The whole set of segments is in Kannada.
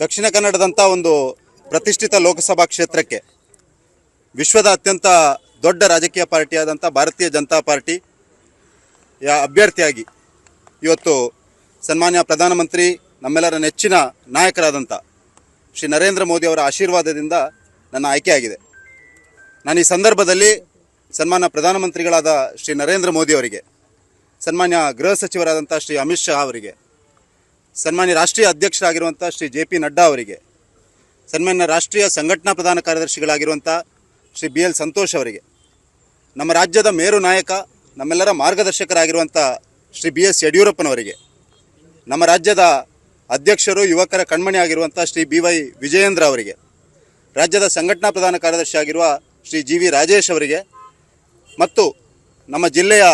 ದಕ್ಷಿಣ ಕನ್ನಡದಂಥ ಒಂದು ಪ್ರತಿಷ್ಠಿತ ಲೋಕಸಭಾ ಕ್ಷೇತ್ರಕ್ಕೆ ವಿಶ್ವದ ಅತ್ಯಂತ ದೊಡ್ಡ ರಾಜಕೀಯ ಪಾರ್ಟಿಯಾದಂಥ ಭಾರತೀಯ ಜನತಾ ಪಾರ್ಟಿ ಯ ಅಭ್ಯರ್ಥಿಯಾಗಿ ಇವತ್ತು ಸನ್ಮಾನ್ಯ ಪ್ರಧಾನಮಂತ್ರಿ, ನಮ್ಮೆಲ್ಲರ ನೆಚ್ಚಿನ ನಾಯಕರಾದಂಥ ಶ್ರೀ ನರೇಂದ್ರ ಮೋದಿ ಅವರ ಆಶೀರ್ವಾದದಿಂದ ನನ್ನ ಆಯ್ಕೆಯಾಗಿದೆ. ನಾನು ಈ ಸಂದರ್ಭದಲ್ಲಿ ಸನ್ಮಾನ್ಯ ಪ್ರಧಾನಮಂತ್ರಿಗಳಾದ ಶ್ರೀ ನರೇಂದ್ರ ಮೋದಿ ಅವರಿಗೆ, ಸನ್ಮಾನ್ಯ ಗೃಹ ಸಚಿವರಾದಂಥ ಶ್ರೀ ಅಮಿತ್ ಶಾ ಅವರಿಗೆ ಸನ್ಮಾನ್ಯ ರಾಷ್ಟ್ರೀಯ ಅಧ್ಯಕ್ಷರಾಗಿರುವಂಥ ಶ್ರೀ ಜೆ ಪಿ ನಡ್ಡಾ ಅವರಿಗೆ, ಸನ್ಮಾನ್ಯ ರಾಷ್ಟ್ರೀಯ ಸಂಘಟನಾ ಪ್ರಧಾನ ಕಾರ್ಯದರ್ಶಿಗಳಾಗಿರುವಂಥ ಶ್ರೀ ಬಿ ಎಲ್ ಸಂತೋಷ್ ಅವರಿಗೆ, ನಮ್ಮ ರಾಜ್ಯದ ಮೇರು ನಾಯಕ, ನಮ್ಮೆಲ್ಲರ ಮಾರ್ಗದರ್ಶಕರಾಗಿರುವಂಥ ಶ್ರೀ ಬಿ ಎಸ್ ಯಡಿಯೂರಪ್ಪನವರಿಗೆ, ನಮ್ಮ ರಾಜ್ಯದ ಅಧ್ಯಕ್ಷರು, ಯುವಕರ ಕಣ್ಮಣಿ ಆಗಿರುವಂಥ ಶ್ರೀ ಬಿ ವೈ ವಿಜಯೇಂದ್ರ ಅವರಿಗೆ, ರಾಜ್ಯದ ಸಂಘಟನಾ ಪ್ರಧಾನ ಕಾರ್ಯದರ್ಶಿ ಆಗಿರುವ ಶ್ರೀ ಜಿ ವಿ ರಾಜೇಶ್ ಅವರಿಗೆ ಮತ್ತು ನಮ್ಮ ಜಿಲ್ಲೆಯ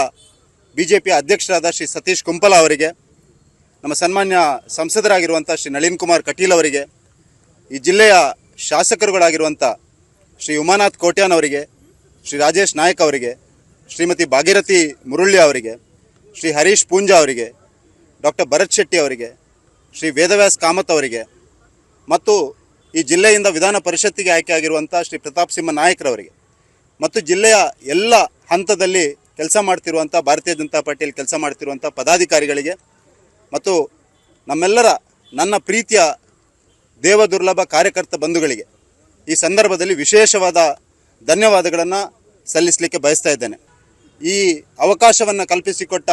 ಬಿ ಜೆ ಪಿಯ ಅಧ್ಯಕ್ಷರಾದ ಶ್ರೀ ಸತೀಶ್ ಕುಂಪಲ ಅವರಿಗೆ ನಮ್ಮ ಸನ್ಮಾನ್ಯ ಸಂಸದರಾಗಿರುವಂಥ ಶ್ರೀ ನಳಿನ್ ಕುಮಾರ್ ಕಟೀಲ್ ಅವರಿಗೆ, ಈ ಜಿಲ್ಲೆಯ ಶಾಸಕರುಗಳಾಗಿರುವಂಥ ಶ್ರೀ ಉಮಾನಾಥ್ ಕೋಟ್ಯಾನ್ ಅವರಿಗೆ, ಶ್ರೀ ರಾಜೇಶ್ ನಾಯಕ್ ಅವರಿಗೆ, ಶ್ರೀಮತಿ ಭಾಗೀರಥಿ ಮುರುಳ್ಳಿ ಅವರಿಗೆ, ಶ್ರೀ ಹರೀಶ್ ಪೂಂಜಾ ಅವರಿಗೆ, ಡಾಕ್ಟರ್ ಭರತ್ ಶೆಟ್ಟಿ ಅವರಿಗೆ, ಶ್ರೀ ವೇದವ್ಯಾಸ್ ಕಾಮತ್ ಅವರಿಗೆ ಮತ್ತು ಈ ಜಿಲ್ಲೆಯಿಂದ ವಿಧಾನ ಪರಿಷತ್ತಿಗೆ ಆಯ್ಕೆಯಾಗಿರುವಂಥ ಶ್ರೀ ಪ್ರತಾಪ್ ಸಿಂಹ ನಾಯಕರವರಿಗೆ ಮತ್ತು ಜಿಲ್ಲೆಯ ಎಲ್ಲ ಹಂತದಲ್ಲಿ ಕೆಲಸ ಮಾಡ್ತಿರುವಂಥ ಭಾರತೀಯ ಜನತಾ ಪಾರ್ಟಿಯಲ್ಲಿ ಕೆಲಸ ಮಾಡ್ತಿರುವಂಥ ಪದಾಧಿಕಾರಿಗಳಿಗೆ ಮತ್ತು ನಮ್ಮೆಲ್ಲರ ನನ್ನ ಪ್ರೀತಿಯ ದೇವದುರ್ಲಭ ಕಾರ್ಯಕರ್ತ ಬಂಧುಗಳಿಗೆ ಈ ಸಂದರ್ಭದಲ್ಲಿ ವಿಶೇಷವಾದ ಧನ್ಯವಾದಗಳನ್ನು ಸಲ್ಲಿಸಲಿಕ್ಕೆ ಬಯಸ್ತಾ ಇದ್ದೇನೆ. ಈ ಅವಕಾಶವನ್ನು ಕಲ್ಪಿಸಿಕೊಟ್ಟ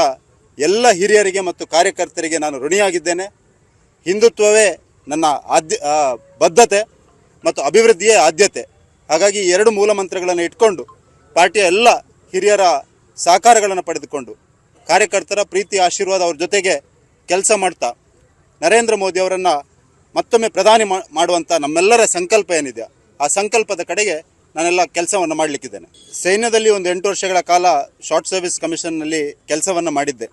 ಎಲ್ಲ ಹಿರಿಯರಿಗೆ ಮತ್ತು ಕಾರ್ಯಕರ್ತರಿಗೆ ನಾನು ಋಣಿಯಾಗಿದ್ದೇನೆ. ಹಿಂದುತ್ವವೇ ನನ್ನ ಆದ್ಯ ಬದ್ಧತೆ ಮತ್ತು ಅಭಿವೃದ್ಧಿಯೇ ಆದ್ಯತೆ. ಹಾಗಾಗಿ ಎರಡು ಮೂಲ ಮಂತ್ರಗಳನ್ನು ಇಟ್ಕೊಂಡು ಪಾರ್ಟಿಯ ಎಲ್ಲ ಹಿರಿಯರ ಸಹಕಾರಗಳನ್ನು ಪಡೆದುಕೊಂಡು ಕಾರ್ಯಕರ್ತರ ಪ್ರೀತಿ ಆಶೀರ್ವಾದ ಅವ್ರ ಜೊತೆಗೆ ಕೆಲಸ ಮಾಡ್ತಾ ನರೇಂದ್ರ ಮೋದಿ ಅವರನ್ನು ಮತ್ತೊಮ್ಮೆ ಪ್ರಧಾನಿ ಮಾಡುವಂಥ ನಮ್ಮೆಲ್ಲರ ಸಂಕಲ್ಪ ಏನಿದೆ, ಆ ಸಂಕಲ್ಪದ ಕಡೆಗೆ ನಾನೆಲ್ಲ ಕೆಲಸವನ್ನು ಮಾಡಲಿಕ್ಕಿದ್ದೇನೆ. ಸೈನ್ಯದಲ್ಲಿ ಒಂದು ಎಂಟು ವರ್ಷಗಳ ಕಾಲ ಶಾರ್ಟ್ ಸರ್ವಿಸ್ ಕಮಿಷನ್ನಲ್ಲಿ ಕೆಲಸವನ್ನು ಮಾಡಿದ್ದೆ.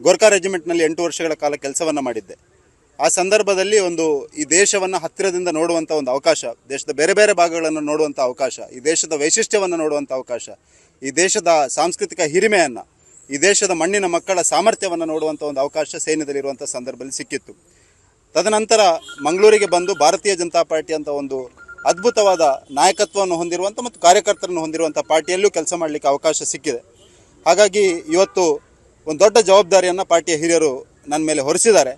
ಗೋರ್ಖಾ ರೆಜಿಮೆಂಟ್ನಲ್ಲಿ ಎಂಟು ವರ್ಷಗಳ ಕಾಲ ಕೆಲಸವನ್ನು ಮಾಡಿದ್ದೆ. ಆ ಸಂದರ್ಭದಲ್ಲಿ ಒಂದು ಈ ದೇಶವನ್ನು ಹತ್ತಿರದಿಂದ ನೋಡುವಂಥ ಒಂದು ಅವಕಾಶ, ದೇಶದ ಬೇರೆ ಬೇರೆ ಭಾಗಗಳನ್ನು ನೋಡುವಂಥ ಅವಕಾಶ, ಈ ದೇಶದ ವೈಶಿಷ್ಟ್ಯವನ್ನು ನೋಡುವಂಥ ಅವಕಾಶ, ಈ ದೇಶದ ಸಾಂಸ್ಕೃತಿಕ ಹಿರಿಮೆಯನ್ನು ಈ ದೇಶದ ಮಣ್ಣಿನ ಮಕ್ಕಳ ಸಾಮರ್ಥ್ಯವನ್ನು ನೋಡುವಂಥ ಒಂದು ಅವಕಾಶ ಸೈನ್ಯದಲ್ಲಿರುವಂಥ ಸಂದರ್ಭದಲ್ಲಿ ಸಿಕ್ಕಿತ್ತು. ತದನಂತರ ಮಂಗಳೂರಿಗೆ ಬಂದು ಭಾರತೀಯ ಜನತಾ ಪಾರ್ಟಿ ಅಂತ ಒಂದು ಅದ್ಭುತವಾದ ನಾಯಕತ್ವವನ್ನು ಹೊಂದಿರುವಂಥ ಮತ್ತು ಕಾರ್ಯಕರ್ತರನ್ನು ಹೊಂದಿರುವಂಥ ಪಾರ್ಟಿಯಲ್ಲೂ ಕೆಲಸ ಮಾಡಲಿಕ್ಕೆ ಅವಕಾಶ ಸಿಕ್ಕಿದೆ. ಹಾಗಾಗಿ ಇವತ್ತು ಒಂದು ದೊಡ್ಡ ಜವಾಬ್ದಾರಿಯನ್ನು ಪಾರ್ಟಿಯ ಹಿರಿಯರು ನನ್ನ ಮೇಲೆ ಹೊರಿಸಿದ್ದಾರೆ.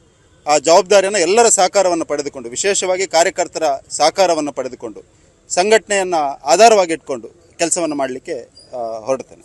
ಆ ಜವಾಬ್ದಾರಿಯನ್ನು ಎಲ್ಲರ ಸಹಕಾರವನ್ನು ಪಡೆದುಕೊಂಡು, ವಿಶೇಷವಾಗಿ ಕಾರ್ಯಕರ್ತರ ಸಹಕಾರವನ್ನು ಪಡೆದುಕೊಂಡು, ಸಂಘಟನೆಯನ್ನು ಆಧಾರವಾಗಿಟ್ಕೊಂಡು ಕೆಲಸವನ್ನು ಮಾಡಲಿಕ್ಕೆ ಹೊರಡ್ತೇನೆ